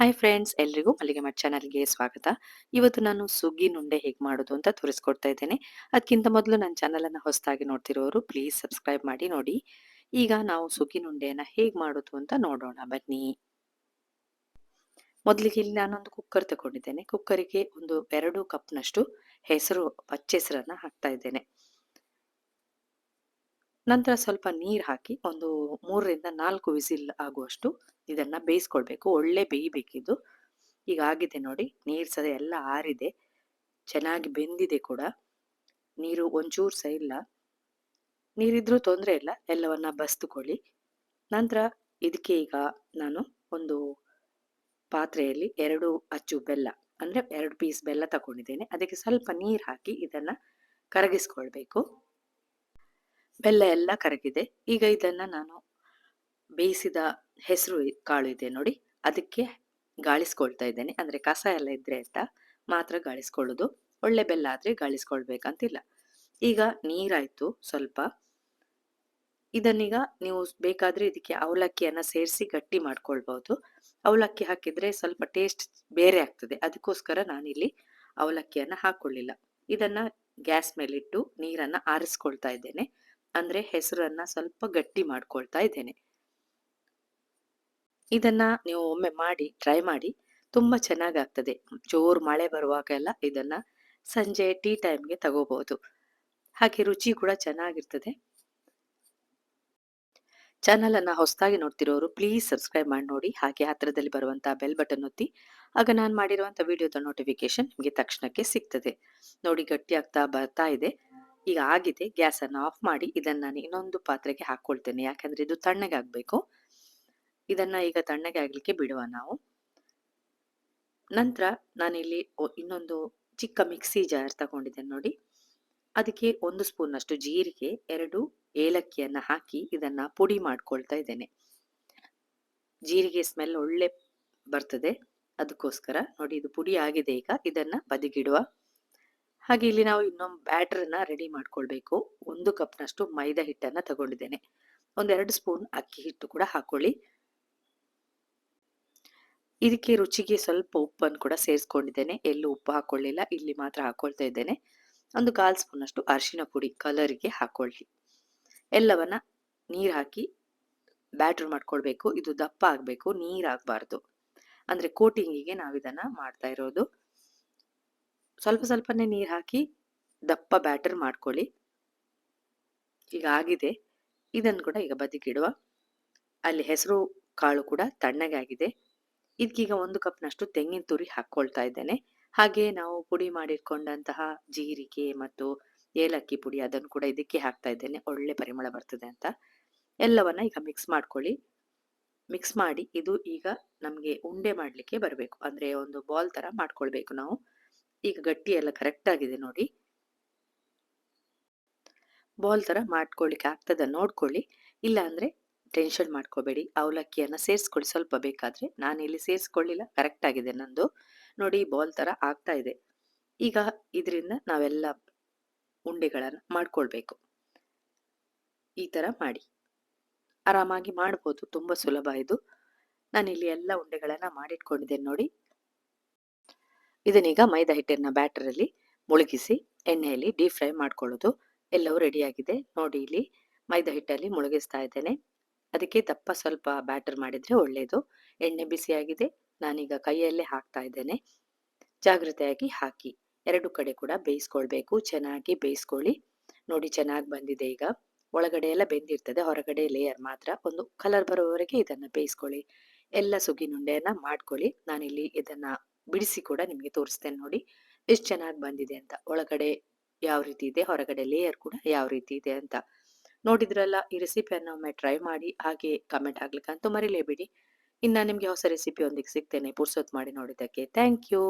Hi friends ಎಲ್ರಿಗೂ ಮಲ್ಲಿಗೆ ಮಟ್ ಚಾನಲ್ಗೆ ಸ್ವಾಗತ. ಇವತ್ತು ನಾನು ಸುಗ್ಗಿ ನುಂಡೆ ಹೇಗೆ ಮಾಡೋದು ಅಂತ ತೋರಿಸ್ಕೊಡ್ತಾ ಇದ್ದೇನೆ. ಅದಕ್ಕಿಂತ ಮೊದಲು ನನ್ನ ಚಾನಲನ್ನು ಹೊಸದಾಗಿ ನೋಡ್ತಿರೋರು ಪ್ಲೀಸ್ ಸಬ್ಸ್ಕ್ರೈಬ್ ಮಾಡಿ ನೋಡಿ. ಈಗ ನಾವು ಸುಗ್ಗಿ ನುಂಡೆಯನ್ನು ಹೇಗೆ ಮಾಡೋದು ಅಂತ ನೋಡೋಣ. ಬನ್ನಿ. ಮೊದಲಿಗೆ ಇಲ್ಲಿ ನಾನೊಂದು ಕುಕ್ಕರ್ ತಗೊಂಡಿದ್ದೇನೆ. ಕುಕ್ಕರಿಗೆ ಒಂದು ಎರಡು ಕಪ್ನಷ್ಟು ಹೆಸರು ಪಚ್ಚೆಸರನ್ನು ಹಾಕ್ತಾ ಇದ್ದೇನೆ. ನಂತರ ಸ್ವಲ್ಪ ನೀರು ಹಾಕಿ ಒಂದು ಮೂರರಿಂದ ನಾಲ್ಕು ವಿಸಿಲ್ ಆಗುವಷ್ಟು ಇದನ್ನು ಬೇಯಿಸ್ಕೊಳ್ಬೇಕು. ಒಳ್ಳೆ ಬೇಯಬೇಕಿದ್ದು ಈಗ ಆಗಿದೆ ನೋಡಿ, ನೀರು ಸದ ಎಲ್ಲ ಆರಿದೆ. ಚೆನ್ನಾಗಿ ಬೆಂದಿದೆ ಕೂಡ. ನೀರು ಒಂಚೂರು ಸಹ ಇಲ್ಲ. ನೀರಿದ್ರೂ ತೊಂದರೆ ಇಲ್ಲ. ಎಲ್ಲವನ್ನ ಬಸ್ದುಕೊಳ್ಳಿ ನಂತರ ಇದಕ್ಕೆ ಈಗ ನಾನು ಒಂದು ಪಾತ್ರೆಯಲ್ಲಿ ಎರಡು ಅಚ್ಚು ಬೆಲ್ಲ, ಅಂದರೆ ಎರಡು ಪೀಸ್ ಬೆಲ್ಲ ತಗೊಂಡಿದ್ದೇನೆ ಅದಕ್ಕೆ ಸ್ವಲ್ಪ ನೀರು ಹಾಕಿ ಇದನ್ನು ಕರಗಿಸ್ಕೊಳ್ಬೇಕು. ಬೆಲ್ಲ ಎಲ್ಲ ಕರಗಿದೆ. ಈಗ ಇದನ್ನ ನಾನು ಬೇಯಿಸಿದ ಹೆಸರು ಕಾಳು ಇದೆ ನೋಡಿ. ಅದಕ್ಕೆ ಗಾಳಿಸ್ಕೊಳ್ತಾ ಇದ್ದೇನೆ. ಅಂದ್ರೆ ಕಸ ಎಲ್ಲ ಇದ್ರೆ ಅಂತ ಮಾತ್ರ ಗಾಳಿಸ್ಕೊಳ್ಳೋದು. ಒಳ್ಳೆ ಬೆಲ್ಲ ಆದ್ರೆ ಗಾಳಿಸ್ಕೊಳ್ಬೇಕಂತಿಲ್ಲ. ಈಗ ನೀರಾಯ್ತು ಸ್ವಲ್ಪ. ಇದನ್ನೀಗ ನೀವು ಬೇಕಾದ್ರೆ ಇದಕ್ಕೆ ಅವಲಕ್ಕಿಯನ್ನ ಸೇರಿಸಿ ಗಟ್ಟಿ ಮಾಡ್ಕೊಳ್ಬಹುದು. ಅವಲಕ್ಕಿ ಹಾಕಿದ್ರೆ ಸ್ವಲ್ಪ ಟೇಸ್ಟ್ ಬೇರೆ ಆಗ್ತದೆ. ಅದಕ್ಕೋಸ್ಕರ ನಾನಿಲ್ಲಿ ಅವಲಕ್ಕಿಯನ್ನ ಹಾಕೊಳ್ಳಿಲ್ಲ. ಇದನ್ನ ಗ್ಯಾಸ್ ಮೇಲಿಟ್ಟು ನೀರನ್ನ ಆರಿಸ್ಕೊಳ್ತಾ ಇದ್ದೇನೆ. ಅಂದ್ರೆ ಹೆಸರನ್ನ ಸ್ವಲ್ಪ ಗಟ್ಟಿ ಮಾಡ್ಕೊಳ್ತಾ ಇದ್ದೇನೆ. ಇದನ್ನ ನೀವು ಒಮ್ಮೆ ಮಾಡಿ ಟ್ರೈ ಮಾಡಿ, ತುಂಬಾ ಚೆನ್ನಾಗಾಗ್ತದೆ. ಜೋರು ಮಳೆ ಬರುವಾಗ ಎಲ್ಲ ಇದನ್ನ ಸಂಜೆ ಟೀ ಟೈಮ್ಗೆ ತಗೋಬಹುದು ಹಾಗೆ ರುಚಿ ಕೂಡ ಚೆನ್ನಾಗಿರ್ತದೆ. ಚಾನಲ್ ಅನ್ನ ಹೊಸದಾಗಿ ನೋಡ್ತಿರೋರು ಪ್ಲೀಸ್ ಸಬ್ಸ್ಕ್ರೈಬ್ ಮಾಡಿ ನೋಡಿ. ಹಾಗೆ ಹತ್ರದಲ್ಲಿ ಬರುವಂತಹ ಬೆಲ್ ಬಟನ್ ಒತ್ತಿ. ಆಗ ನಾನು ಮಾಡಿರುವಂತಹ ವಿಡಿಯೋದ ನೋಟಿಫಿಕೇಶನ್ ನಿಮಗೆ ತಕ್ಷಣಕ್ಕೆ ಸಿಗ್ತದೆ. ನೋಡಿ ಗಟ್ಟಿ ಆಗ್ತಾ ಬರ್ತಾ ಇದೆ. ಈಗ ಆಗಿದೆ ಗ್ಯಾಸ್ ಅನ್ನು ಆಫ್ ಮಾಡಿ ಇದನ್ನ ನಾನು ಇನ್ನೊಂದು ಪಾತ್ರೆಗೆ ಹಾಕೊಳ್ತೇನೆ ಯಾಕಂದ್ರೆ ಇದು ತಣ್ಣಗೆ ಆಗ್ಬೇಕು. ಇದನ್ನ ಈಗ ತಣ್ಣಗೆ ಆಗ್ಲಿಕ್ಕೆ ಬಿಡುವ ನಾವು. ನಂತರ ನಾನಿಲ್ಲಿ ಇನ್ನೊಂದು ಚಿಕ್ಕ ಮಿಕ್ಸಿ ಜಾರ್ ತಗೊಂಡಿದ್ದೇನೆ ನೋಡಿ. ಅದಕ್ಕೆ ಒಂದು ಸ್ಪೂನ್ ಅಷ್ಟು ಜೀರಿಗೆ, ಎರಡು ಏಲಕ್ಕಿಯನ್ನ ಹಾಕಿ ಇದನ್ನ ಪುಡಿ ಮಾಡ್ಕೊಳ್ತಾ ಇದ್ದೇನೆ. ಜೀರಿಗೆ ಸ್ಮೆಲ್ ಒಳ್ಳೆ ಬರ್ತದೆ. ಅದಕ್ಕೋಸ್ಕರ ನೋಡಿ ಇದು ಪುಡಿ ಆಗಿದೆ ಈಗ. ಇದನ್ನ ಬದಿಗಿಡುವ ಹಾಗೆ ಇಲ್ಲಿ ನಾವು ಇನ್ನೊಂದು ಬ್ಯಾಟರ್ನ ರೆಡಿ ಮಾಡ್ಕೊಳ್ಬೇಕು. ಒಂದು ಕಪ್ನಷ್ಟು ಮೈದಾ ಹಿಟ್ಟನ್ನ ತಗೊಂಡಿದ್ದೇನೆ. ಒಂದೆರಡು ಸ್ಪೂನ್ ಅಕ್ಕಿ ಹಿಟ್ಟು ಕೂಡ ಹಾಕೊಳ್ಳಿ. ಇದಕ್ಕೆ ರುಚಿಗೆ ಸ್ವಲ್ಪ ಉಪ್ಪನ್ನು ಕೂಡ ಸೇರಿಸ್ಕೊಂಡಿದ್ದೇನೆ. ಎಲ್ಲೂ ಉಪ್ಪು ಹಾಕೊಳ್ಳಿಲ್ಲ, ಇಲ್ಲಿ ಮಾತ್ರ ಹಾಕೊಳ್ತಾ ಇದ್ದೇನೆ. ಒಂದು ಕಾಲ್ ಸ್ಪೂನ್ ಅಷ್ಟು ಅರಿಶಿನ ಪುಡಿ ಕಲರ್ಗೆ ಹಾಕೊಳ್ಳಿ. ಎಲ್ಲವನ್ನ ನೀರು ಹಾಕಿ ಬ್ಯಾಟರ್ ಮಾಡ್ಕೊಳ್ಬೇಕು. ಇದು ದಪ್ಪ ಆಗ್ಬೇಕು, ನೀರ್ ಆಗ್ಬಾರ್ದು. ಅಂದ್ರೆ ಕೋಟಿಂಗಿಗೆ ನಾವು ಇದನ್ನ ಮಾಡ್ತಾ ಇರೋದು. ಸ್ವಲ್ಪ ಸ್ವಲ್ಪನೇ ನೀರು ಹಾಕಿ ದಪ್ಪ ಬ್ಯಾಟರ್ ಮಾಡ್ಕೊಳ್ಳಿ. ಈಗ ಆಗಿದೆ. ಇದನ್ನು ಕೂಡ ಈಗ ಬದಿಗಿಡುವ. ಅಲ್ಲಿ ಹೆಸರು, ಕಾಳು ಕೂಡ ತಣ್ಣಗೆ ಆಗಿದೆ. ಇದಕ್ಕೀಗ ಒಂದು ಕಪ್ನಷ್ಟು ತೆಂಗಿನ ತುರಿ ಹಾಕ್ಕೊಳ್ತಾ ಇದ್ದೇನೆ. ಹಾಗೆ ನಾವು ಪುಡಿ ಮಾಡಿಟ್ಕೊಂಡಂತಹ ಜೀರಿಗೆ ಮತ್ತು ಏಲಕ್ಕಿ ಪುಡಿ ಅದನ್ನು ಕೂಡ ಇದಕ್ಕೆ ಹಾಕ್ತಾ ಇದ್ದೇನೆ. ಒಳ್ಳೆ ಪರಿಮಳ ಬರ್ತದೆ ಅಂತ. ಎಲ್ಲವನ್ನ ಈಗ ಮಿಕ್ಸ್ ಮಾಡ್ಕೊಳ್ಳಿ. ಮಿಕ್ಸ್ ಮಾಡಿ ಇದು ಈಗ ನಮಗೆ ಉಂಡೆ ಮಾಡಲಿಕ್ಕೆ ಬರಬೇಕು. ಅಂದರೆ ಒಂದು ಬಾಲ್ ಥರ ಮಾಡ್ಕೊಳ್ಬೇಕು ನಾವು. ಈಗ ಗಟ್ಟಿ ಎಲ್ಲ ಕರೆಕ್ಟ್ ಆಗಿದೆ ನೋಡಿ. ಬಾಲ್ ತರ ಮಾಡ್ಕೊಳ್ಳಿಕ್ಕೆ ಆಗ್ತದ ನೋಡ್ಕೊಳ್ಳಿ. ಇಲ್ಲ ಅಂದ್ರೆ ಟೆನ್ಷನ್ ಮಾಡ್ಕೋಬೇಡಿ. ಅವಲಕ್ಕಿಯನ್ನ ಸೇರಿಸ್ಕೊಳ್ಳಿ. ಸ್ವಲ್ಪ ಬೇಕಾದ್ರೆ. ನಾನು ಇಲ್ಲಿ ಸೇರಿಸ್ಕೊಳ್ಳಿಲ್ಲ. ಕರೆಕ್ಟ್ ಆಗಿದೆ ನಂದು. ನೋಡಿ ಬಾಲ್ ತರ ಆಗ್ತಾ ಇದೆ. ಈಗ ಇದರಿಂದ ನಾವೆಲ್ಲ ಉಂಡೆಗಳನ್ನ ಮಾಡ್ಕೊಳ್ಬೇಕು. ಈ ತರ ಮಾಡಿ. ಆರಾಮಾಗಿ ಮಾಡ್ಬೋದು. ತುಂಬಾ ಸುಲಭ ಇದು. ನಾನಿಲ್ಲಿ ಎಲ್ಲ ಉಂಡೆಗಳನ್ನ ಮಾಡಿಟ್ಕೊಂಡಿದ್ದೇನೆ ನೋಡಿ. ಇದನ್ನೀಗ ಮೈದಾ ಹಿಟ್ಟಿನ ಬ್ಯಾಟರಲ್ಲಿ ಮುಳುಗಿಸಿ, ಎಣ್ಣೆಯಲ್ಲಿ ಡೀಪ್ ಫ್ರೈ ಮಾಡ್ಕೊಳ್ಳೋದು ಎಲ್ಲವೂ ರೆಡಿಯಾಗಿದೆ. ನೋಡಿ ಇಲ್ಲಿ ಮೈದಾ ಹಿಟ್ಟಲ್ಲಿ ಮುಳುಗಿಸ್ತಾ ಇದ್ದೇನೆ. ಅದಕ್ಕೆ ದಪ್ಪ ಸ್ವಲ್ಪ ಬ್ಯಾಟರ್ ಮಾಡಿದರೆ ಒಳ್ಳೆಯದು ಎಣ್ಣೆ ಬಿಸಿಯಾಗಿದೆ. ನಾನೀಗ ಕೈಯಲ್ಲೇ ಹಾಕ್ತಾ ಇದ್ದೇನೆ. ಜಾಗ್ರತೆಯಾಗಿ ಹಾಕಿ. ಎರಡು ಕಡೆ ಕೂಡ ಬೇಯಿಸ್ಕೊಳ್ಬೇಕು. ಚೆನ್ನಾಗಿ ಬೇಯಿಸ್ಕೊಳ್ಳಿ. ನೋಡಿ ಚೆನ್ನಾಗಿ ಬಂದಿದೆ ಈಗ. ಒಳಗಡೆ ಎಲ್ಲ ಬೆಂದಿರ್ತದೆ. ಹೊರಗಡೆ ಲೇಯರ್ ಮಾತ್ರ. ಒಂದು ಕಲರ್ ಬರುವವರೆಗೆ ಇದನ್ನು ಬೇಯಿಸ್ಕೊಳ್ಳಿ. ಎಲ್ಲ ಸುಗಿನುಂಡೆಯನ್ನು ಮಾಡ್ಕೊಳ್ಳಿ. ನಾನಿಲ್ಲಿ ಇದನ್ನ ಬಿಡಿಸಿ ಕೂಡ ನಿಮಗೆ ತೋರಿಸ್ತೇನೆ ನೋಡಿ. ಎಷ್ಟು ಚೆನ್ನಾಗಿ ಬಂದಿದೆ ಅಂತ. ಒಳಗಡೆ ಯಾವ ರೀತಿ ಇದೆ, ಹೊರಗಡೆ ಲೇಯರ್ ಕೂಡ ಯಾವ ರೀತಿ ಇದೆ ಅಂತ. ನೋಡಿದ್ರಲ್ಲ, ಈ ರೆಸಿಪಿಯನ್ನು ಒಮ್ಮೆ ಟ್ರೈ ಮಾಡಿ, ಹಾಗೆ ಕಮೆಂಟ್ ಆಗ್ಲಿಕ್ಕೆ ಅಂತೂ ಮರಿಲೇಬೇಡಿ. ಇನ್ನು ನಿಮಗೆ ಹೊಸ ರೆಸಿಪಿ ಒಂದಿಗೆ ಸಿಗ್ತೇನೆ ಪುರ್ಸೊತ್ತು ಮಾಡಿ ನೋಡಿದ್ದಕ್ಕೆ. Thank you